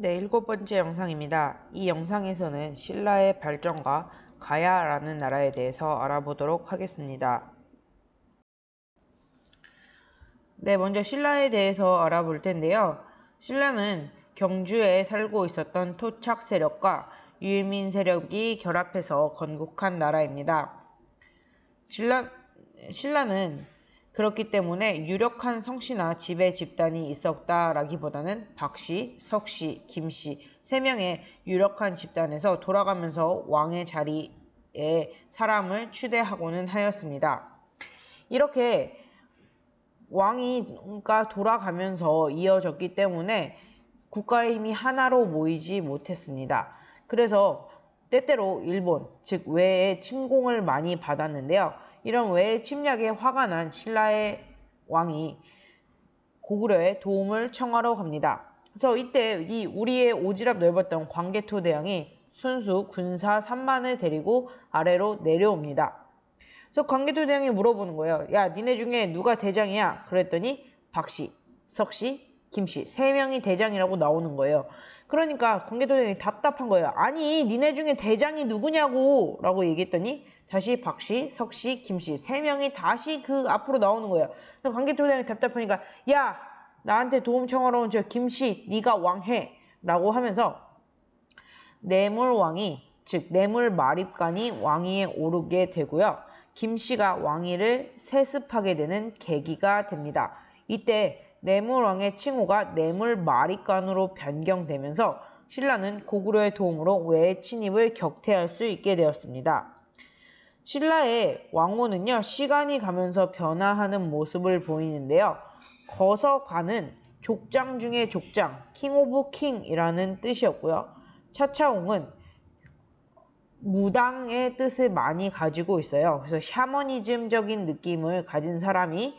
네, 일곱 번째 영상입니다. 이 영상에서는 신라의 발전과 가야라는 나라에 대해서 알아보도록 하겠습니다. 네, 먼저 신라에 대해서 알아볼 텐데요. 신라는 경주에 살고 있었던 토착 세력과 유민 세력이 결합해서 건국한 나라입니다. 신라, 신라는 그렇기 때문에 유력한 성씨나 지배 집단이 있었다라기보다는 박씨, 석씨, 김씨 세 명의 유력한 집단에서 돌아가면서 왕의 자리에 사람을 추대하고는 하였습니다. 이렇게 왕이가 돌아가면서 이어졌기 때문에 국가의 힘이 하나로 모이지 못했습니다. 그래서 때때로 일본, 즉 외에 침공을 많이 받았는데요. 이런 외의 침략에 화가 난 신라의 왕이 고구려의 도움을 청하러 갑니다. 그래서 이때 이 우리의 오지랖 넓었던 광개토 대왕이 순수 군사 3만을 데리고 아래로 내려옵니다. 그래서 광개토 대왕이 물어보는 거예요. 야, 니네 중에 누가 대장이야? 그랬더니 박씨, 석씨, 김씨 세 명이 대장이라고 나오는 거예요. 그러니까 광개토 대왕이 답답한 거예요. 아니, 니네 중에 대장이 누구냐고 라고 얘기했더니 다시 박씨, 석씨, 김씨 세 명이 다시 그 앞으로 나오는 거예요. 관계토대장이 답답하니까 야 나한테 도움 청하러 온 저 김씨 네가 왕해 라고 하면서 뇌물왕이 즉 뇌물 마립관이 왕위에 오르게 되고요. 김씨가 왕위를 세습하게 되는 계기가 됩니다. 이때 뇌물왕의 칭호가 뇌물 마립관으로 변경되면서 신라는 고구려의 도움으로 외의 침입을 격퇴할 수 있게 되었습니다. 신라의 왕후는요, 시간이 가면서 변화하는 모습을 보이는데요. 거서가는 족장 중의 족장, king of king이라는 뜻이었고요. 차차웅은 무당의 뜻을 많이 가지고 있어요. 그래서 샤머니즘적인 느낌을 가진 사람이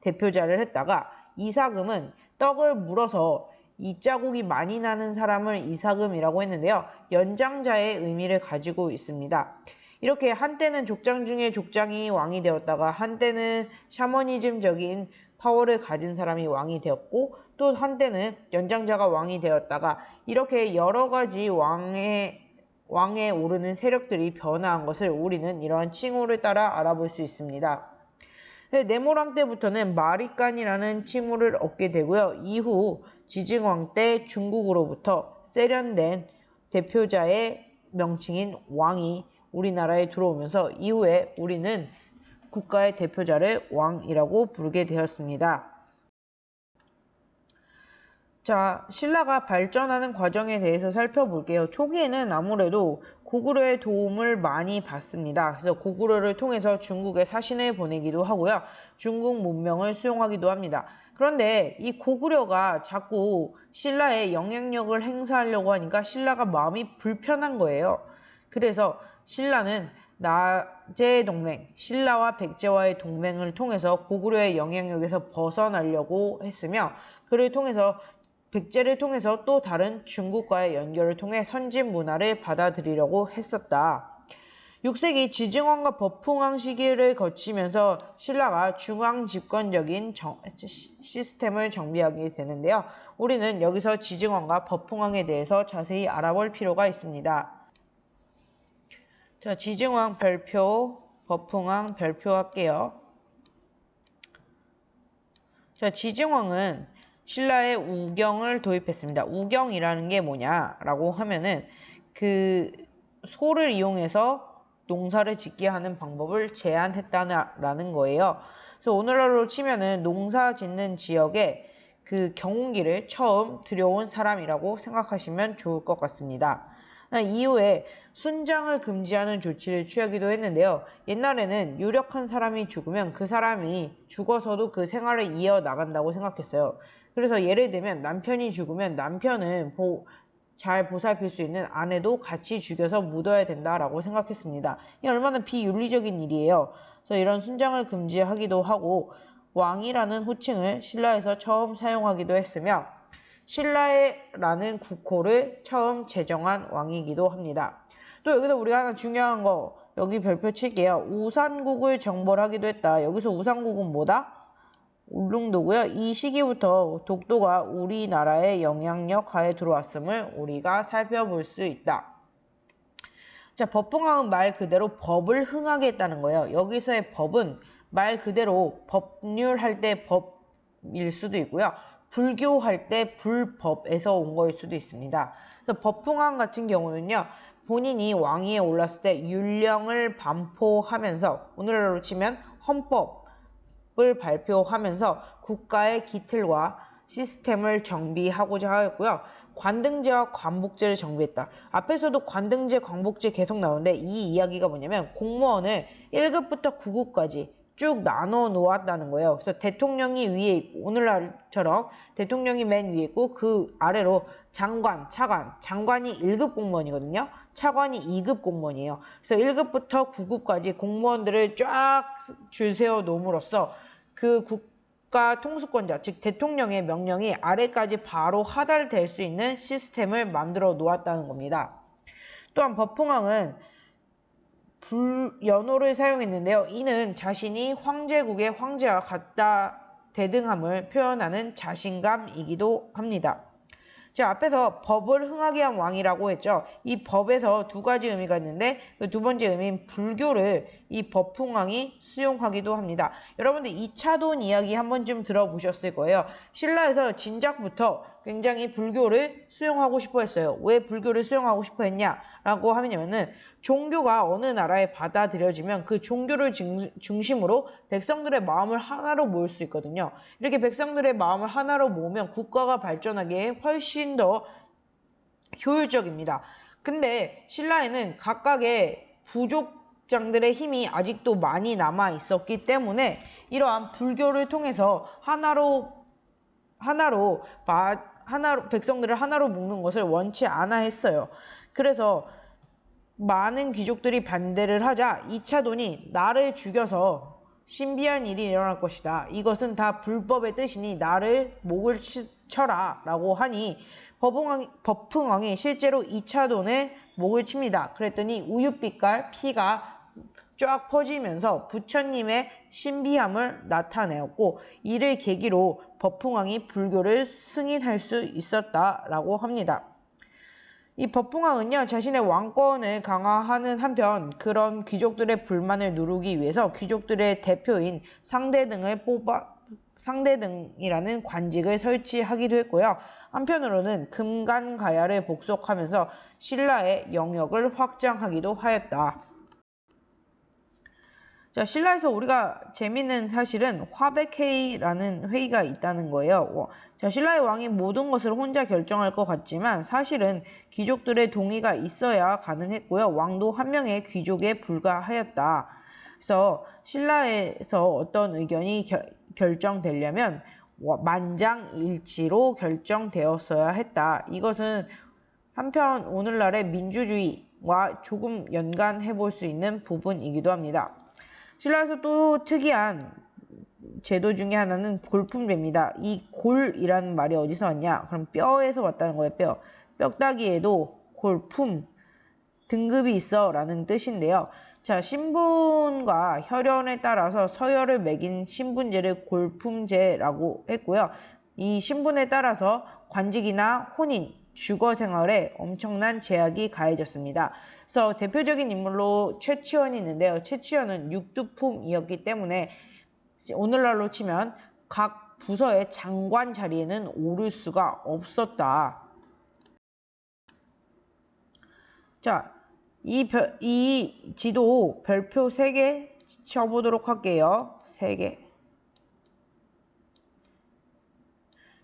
대표자를 했다가 이사금은 떡을 물어서 이 자국이 많이 나는 사람을 이사금이라고 했는데요. 연장자의 의미를 가지고 있습니다. 이렇게 한때는 족장 중에 족장이 왕이 되었다가 한때는 샤머니즘적인 파워를 가진 사람이 왕이 되었고 또 한때는 연장자가 왕이 되었다가 이렇게 여러 가지 왕의 왕에 오르는 세력들이 변화한 것을 우리는 이러한 칭호를 따라 알아볼 수 있습니다. 네모랑 때부터는 마리간이라는 칭호를 얻게 되고요. 이후 지징왕 때 중국으로부터 세련된 대표자의 명칭인 왕이 우리나라에 들어오면서 이후에 우리는 국가의 대표자를 왕이라고 부르게 되었습니다. 자, 신라가 발전하는 과정에 대해서 살펴볼게요. 초기에는 아무래도 고구려의 도움을 많이 받습니다. 그래서 고구려를 통해서 중국에 사신을 보내기도 하고요. 중국 문명을 수용하기도 합니다. 그런데 이 고구려가 자꾸 신라의 영향력을 행사하려고 하니까 신라가 마음이 불편한 거예요. 그래서 신라는 나제 동맹, 신라와 백제와의 동맹을 통해서 고구려의 영향력에서 벗어나려고 했으며 그를 통해서 백제를 통해서 또 다른 중국과의 연결을 통해 선진 문화를 받아들이려고 했었다. 6세기 지증왕과 버풍왕 시기를 거치면서 신라가 중앙 집권적인 정, 시스템을 정비하게 되는데요. 우리는 여기서 지증왕과 버풍왕에 대해서 자세히 알아볼 필요가 있습니다. 자, 지증왕 별표, 버풍왕 별표 할게요. 자, 지증왕은 신라의 우경을 도입했습니다. 우경이라는 게 뭐냐라고 하면은 그 소를 이용해서 농사를 짓게 하는 방법을 제안했다는 거예요. 그래서 오늘날로 치면은 농사 짓는 지역에 그 경운기를 처음 들여온 사람이라고 생각하시면 좋을 것 같습니다. 이후에 순장을 금지하는 조치를 취하기도 했는데요. 옛날에는 유력한 사람이 죽으면 그 사람이 죽어서도 그 생활을 이어나간다고 생각했어요. 그래서 예를 들면 남편이 죽으면 남편은 보, 잘 보살필 수 있는 아내도 같이 죽여서 묻어야 된다라고 생각했습니다. 이 얼마나 비윤리적인 일이에요. 그래서 이런 순장을 금지하기도 하고 왕이라는 호칭을 신라에서 처음 사용하기도 했으며 신라라는 국호를 처음 제정한 왕이기도 합니다. 또 여기서 우리가 하나 중요한 거 여기 별표 칠게요. 우산국을 정벌하기도 했다. 여기서 우산국은 뭐다? 울릉도고요. 이 시기부터 독도가 우리나라의 영향력 하에 들어왔음을 우리가 살펴볼 수 있다. 자, 법흥왕은 말 그대로 법을 흥하게 했다는 거예요. 여기서의 법은 말 그대로 법률할 때 법일 수도 있고요. 불교할 때 불법에서 온 거일 수도 있습니다. 그래서 법흥왕 같은 경우는요. 본인이 왕위에 올랐을 때 율령을 반포하면서 오늘날로 치면 헌법을 발표하면서 국가의 기틀과 시스템을 정비하고자 하였고요. 관등제와 관복제를 정비했다. 앞에서도 관등제, 관복제 계속 나오는데 이 이야기가 뭐냐면 공무원을 1급부터 9급까지 쭉 나눠 놓았다는 거예요. 그래서 대통령이 위에 있고 오늘날처럼 대통령이 맨 위에 있고 그 아래로 장관, 차관, 장관이 1급 공무원이거든요. 차관이 2급 공무원이에요. 그래서 1급부터 9급까지 공무원들을 쫙 줄 세워 놓음으로써 그 국가 통수권자, 즉 대통령의 명령이 아래까지 바로 하달될 수 있는 시스템을 만들어 놓았다는 겁니다. 또한 법흥왕은 불 연호를 사용했는데요. 이는 자신이 황제국의 황제와 같다 대등함을 표현하는 자신감이기도 합니다. 자, 앞에서 법을 흥하게 한 왕이라고 했죠. 이 법에서 두 가지 의미가 있는데 그두 번째 의미인 불교를 이 법흥왕이 수용하기도 합니다. 여러분들 2차돈 이야기 한 번쯤 들어보셨을 거예요. 신라에서 진작부터 굉장히 불교를 수용하고 싶어 했어요. 왜 불교를 수용하고 싶어 했냐라고 하면은 종교가 어느 나라에 받아들여지면 그 종교를 중심으로 백성들의 마음을 하나로 모을 수 있거든요. 이렇게 백성들의 마음을 하나로 모으면 국가가 발전하기에 훨씬 더 효율적입니다. 근데 신라에는 각각의 부족장들의 힘이 아직도 많이 남아 있었기 때문에 이러한 불교를 통해서 하나로 하나로 하나로 백성들을 하나로 묶는 것을 원치 않아 했어요. 그래서 많은 귀족들이 반대를 하자 2차 돈이 나를 죽여서 신비한 일이 일어날 것이다. 이것은 다 불법의 뜻이니 나를 목을 쳐라 라고 하니 법흥왕, 법흥왕이 실제로 2차 돈에 목을 칩니다. 그랬더니 우유빛깔 피가 쫙 퍼지면서 부처님의 신비함을 나타내었고 이를 계기로 법흥왕이 불교를 승인할 수 있었다라고 합니다. 이 법붕왕은요 자신의 왕권을 강화하는 한편 그런 귀족들의 불만을 누르기 위해서 귀족들의 대표인 상대 등을 뽑아 상대 등이라는 관직을 설치하기도 했고요. 한편으로는 금간가야를 복속하면서 신라의 영역을 확장하기도 하였다. 자, 신라에서 우리가 재밌는 사실은 화백회의라는 회의가 있다는 거예요. 자, 신라의 왕이 모든 것을 혼자 결정할 것 같지만 사실은 귀족들의 동의가 있어야 가능했고요. 왕도 한 명의 귀족에 불과하였다. 그래서 신라에서 어떤 의견이 겨, 결정되려면 만장일치로 결정되었어야 했다. 이것은 한편 오늘날의 민주주의와 조금 연관해 볼 수 있는 부분이기도 합니다. 신라에서 또 특이한 제도 중에 하나는 골품제입니다. 이 골이라는 말이 어디서 왔냐? 그럼 뼈에서 왔다는 거예요. 뼈. 뼈다귀에도 골품 등급이 있어 라는 뜻인데요. 자, 신분과 혈연에 따라서 서열을 매긴 신분제를 골품제라고 했고요. 이 신분에 따라서 관직이나 혼인, 주거 생활에 엄청난 제약이 가해졌습니다. 그래서 대표적인 인물로 최치원이 있는데요. 최치원은 육두품이었기 때문에 오늘날로 치면 각 부서의 장관 자리에는 오를 수가 없었다. 자, 이, 별, 이 지도 별표 3개 쳐보도록 할게요. 3개.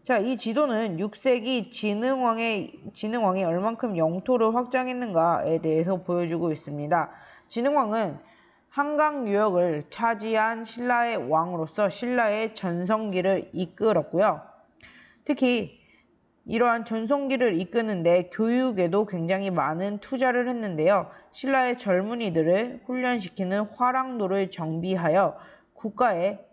자, 이 지도는 6세기 진흥왕의, 진흥왕이 얼만큼 영토를 확장했는가에 대해서 보여주고 있습니다. 진흥왕은 한강 유역을 차지한 신라의 왕으로서 신라의 전성기를 이끌었고요. 특히 이러한 전성기를 이끄는데 교육에도 굉장히 많은 투자를 했는데요. 신라의 젊은이들을 훈련시키는 화랑도를 정비하여 국가의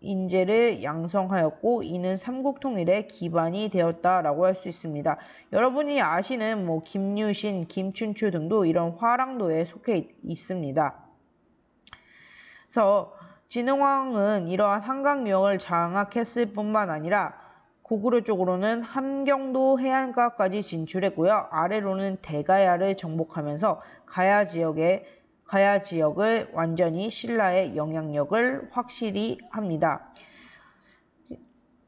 인재를 양성하였고 이는 삼국통일의 기반이 되었다라고 할 수 있습니다. 여러분이 아시는 뭐 김유신, 김춘추 등도 이런 화랑도에 속해 있습니다. 그래서 진흥왕은 이러한 한강 유역을 장악했을 뿐만 아니라 고구려 쪽으로는 함경도 해안가까지 진출했고요. 아래로는 대가야를 정복하면서 가야 지역에 가야 지역을 완전히 신라의 영향력을 확실히 합니다.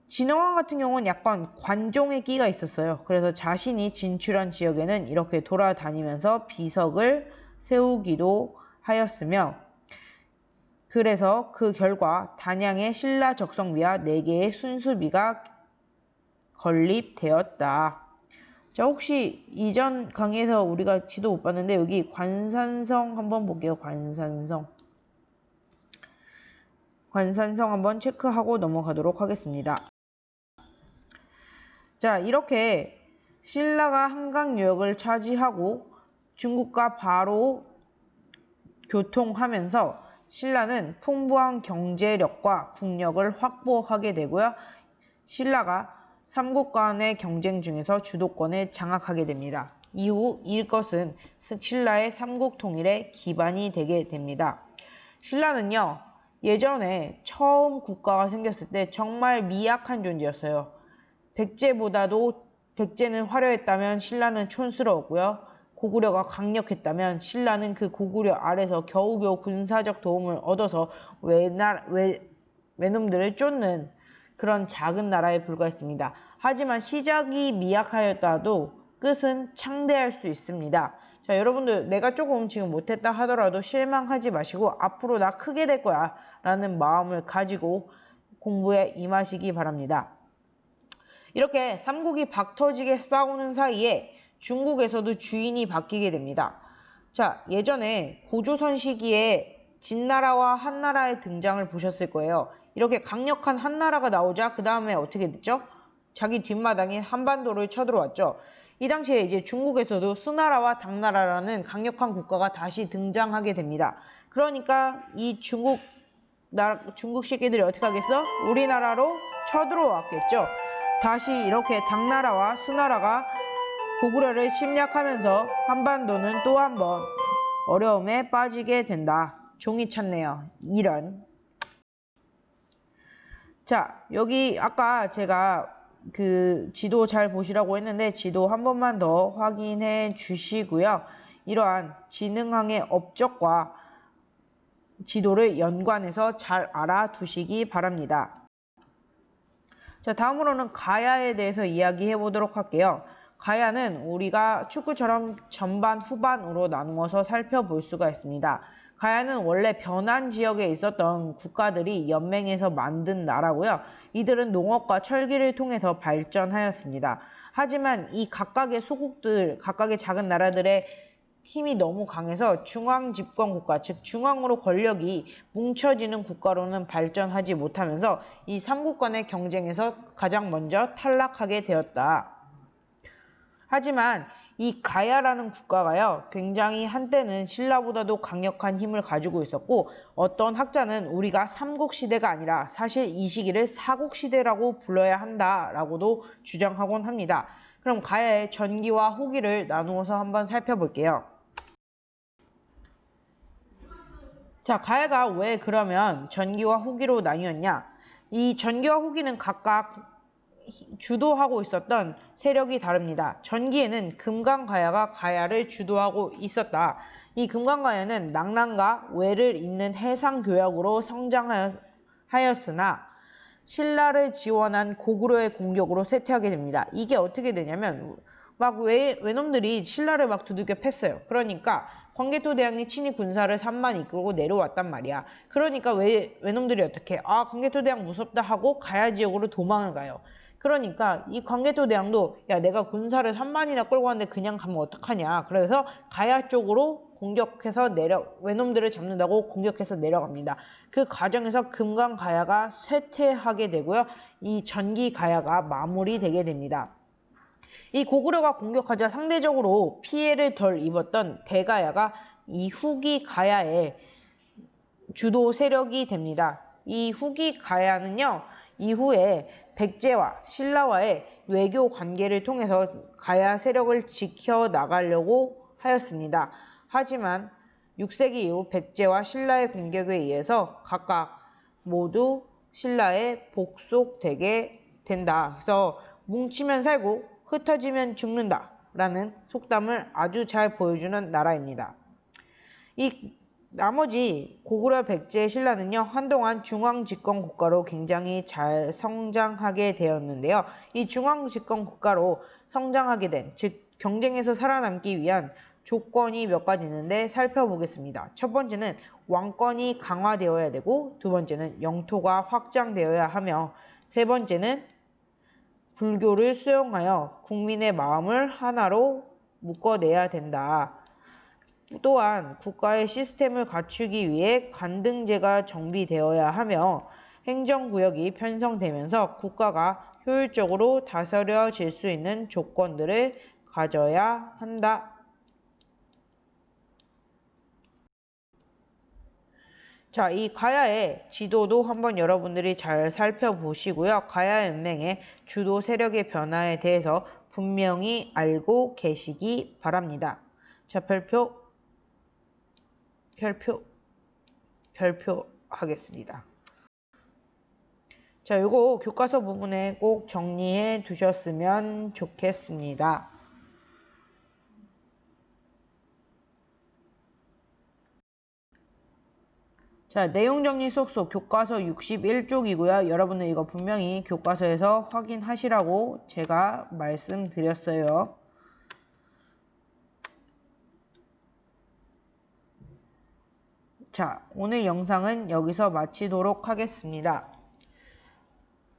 진흥왕 같은 경우는 약간 관종의 끼가 있었어요. 그래서 자신이 진출한 지역에는 이렇게 돌아다니면서 비석을 세우기도 하였으며 그래서 그 결과 단양의 신라 적성비와 4개의 순수비가 건립되었다. 자, 혹시 이전 강의에서 우리가 지도 못 봤는데 여기 관산성 한번 볼게요. 관산성. 관산성 한번 체크하고 넘어가도록 하겠습니다. 자, 이렇게 신라가 한강 유역을 차지하고 중국과 바로 교통하면서 신라는 풍부한 경제력과 국력을 확보하게 되고요. 신라가 삼국 간의 경쟁 중에서 주도권을 장악하게 됩니다. 이후 이것은 신라의 삼국 통일의 기반이 되게 됩니다. 신라는요, 예전에 처음 국가가 생겼을 때 정말 미약한 존재였어요. 백제보다도 백제는 화려했다면 신라는 촌스러웠고요. 고구려가 강력했다면 신라는 그 고구려 아래서 겨우겨우 군사적 도움을 얻어서 외나, 외, 외놈들을 쫓는 그런 작은 나라에 불과했습니다. 하지만 시작이 미약하였다도 끝은 창대할 수 있습니다. 자, 여러분들 내가 조금 지금 못했다 하더라도 실망하지 마시고 앞으로 나 크게 될 거야 라는 마음을 가지고 공부에 임하시기 바랍니다. 이렇게 삼국이 박터지게 싸우는 사이에 중국에서도 주인이 바뀌게 됩니다. 자, 예전에 고조선 시기에 진나라와 한나라의 등장을 보셨을 거예요. 이렇게 강력한 한나라가 나오자 그 다음에 어떻게 됐죠? 자기 뒷마당인 한반도를 쳐들어왔죠. 이 당시에 이제 중국에서도 수나라와 당나라라는 강력한 국가가 다시 등장하게 됩니다. 그러니까 이 중국 나라, 중국 새끼들이 어떻게 하겠어? 우리나라로 쳐들어왔겠죠. 다시 이렇게 당나라와 수나라가 고구려를 침략하면서 한반도는 또 한 번 어려움에 빠지게 된다. 종이 찼네요. 이런. 자, 여기 아까 제가 그 지도 잘 보시라고 했는데 지도 한 번만 더 확인해 주시고요. 이러한 진흥항의 업적과 지도를 연관해서 잘 알아두시기 바랍니다. 자, 다음으로는 가야에 대해서 이야기해 보도록 할게요. 가야는 우리가 축구처럼 전반 후반으로 나누어서 살펴볼 수가 있습니다. 가야는 원래 변한 지역에 있었던 국가들이 연맹해서 만든 나라고요. 이들은 농업과 철기를 통해서 발전하였습니다. 하지만 이 각각의 소국들, 각각의 작은 나라들의 힘이 너무 강해서 중앙 집권 국가, 즉 중앙으로 권력이 뭉쳐지는 국가로는 발전하지 못하면서 이 삼국 간의 경쟁에서 가장 먼저 탈락하게 되었다. 하지만 이 가야라는 국가가요, 굉장히 한때는 신라보다도 강력한 힘을 가지고 있었고, 어떤 학자는 우리가 삼국시대가 아니라 사실 이 시기를 사국시대라고 불러야 한다라고도 주장하곤 합니다. 그럼 가야의 전기와 후기를 나누어서 한번 살펴볼게요. 자, 가야가 왜 그러면 전기와 후기로 나뉘었냐? 이 전기와 후기는 각각 주도하고 있었던 세력이 다릅니다. 전기에는 금강가야가 가야를 주도하고 있었다. 이 금강가야는 낙랑과 외를 잇는 해상교역으로 성장하였으나 신라를 지원한 고구려의 공격으로 쇠퇴하게 됩니다. 이게 어떻게 되냐면 막 외, 외놈들이 신라를 막 두들겨 팼어요. 그러니까 광개토 대왕이 친히 군사를 3만 이끌고 내려왔단 말이야. 그러니까 외, 외놈들이 어떻게 아 광개토 대왕 무섭다 하고 가야 지역으로 도망을 가요. 그러니까 이 광개토 대왕도 야 내가 군사를 3만이나 끌고 왔는데 그냥 가면 어떡하냐. 그래서 가야 쪽으로 공격해서 내려 외놈들을 잡는다고 공격해서 내려갑니다. 그 과정에서 금강 가야가 쇠퇴하게 되고요. 이 전기 가야가 마무리되게 됩니다. 이 고구려가 공격하자 상대적으로 피해를 덜 입었던 대가야가 이 후기 가야의 주도 세력이 됩니다. 이 후기 가야는요. 이후에 백제와 신라와의 외교 관계를 통해서 가야 세력을 지켜 나가려고 하였습니다. 하지만 6세기 이후 백제와 신라의 공격에 의해서 각각 모두 신라에 복속되게 된다. 그래서 뭉치면 살고 흩어지면 죽는다. 라는 속담을 아주 잘 보여주는 나라입니다. 이 나머지 고구려 백제 신라는요 한동안 중앙 집권 국가로 굉장히 잘 성장하게 되었는데요. 이 중앙 집권 국가로 성장하게 된 즉 경쟁에서 살아남기 위한 조건이 몇 가지 있는데 살펴보겠습니다. 첫 번째는 왕권이 강화되어야 되고 두 번째는 영토가 확장되어야 하며 세 번째는 불교를 수용하여 국민의 마음을 하나로 묶어내야 된다. 또한 국가의 시스템을 갖추기 위해 관등제가 정비되어야 하며 행정구역이 편성되면서 국가가 효율적으로 다스려질 수 있는 조건들을 가져야 한다. 자, 이 가야의 지도도 한번 여러분들이 잘 살펴보시고요. 가야 연맹의 주도 세력의 변화에 대해서 분명히 알고 계시기 바랍니다. 자, 별표, 별표, 별표 하겠습니다. 자, 요거 교과서 부분에 꼭 정리해 두셨으면 좋겠습니다. 자, 내용 정리 쏙쏙 교과서 61쪽이고요. 여러분들 이거 분명히 교과서에서 확인하시라고 제가 말씀드렸어요. 자, 오늘 영상은 여기서 마치도록 하겠습니다.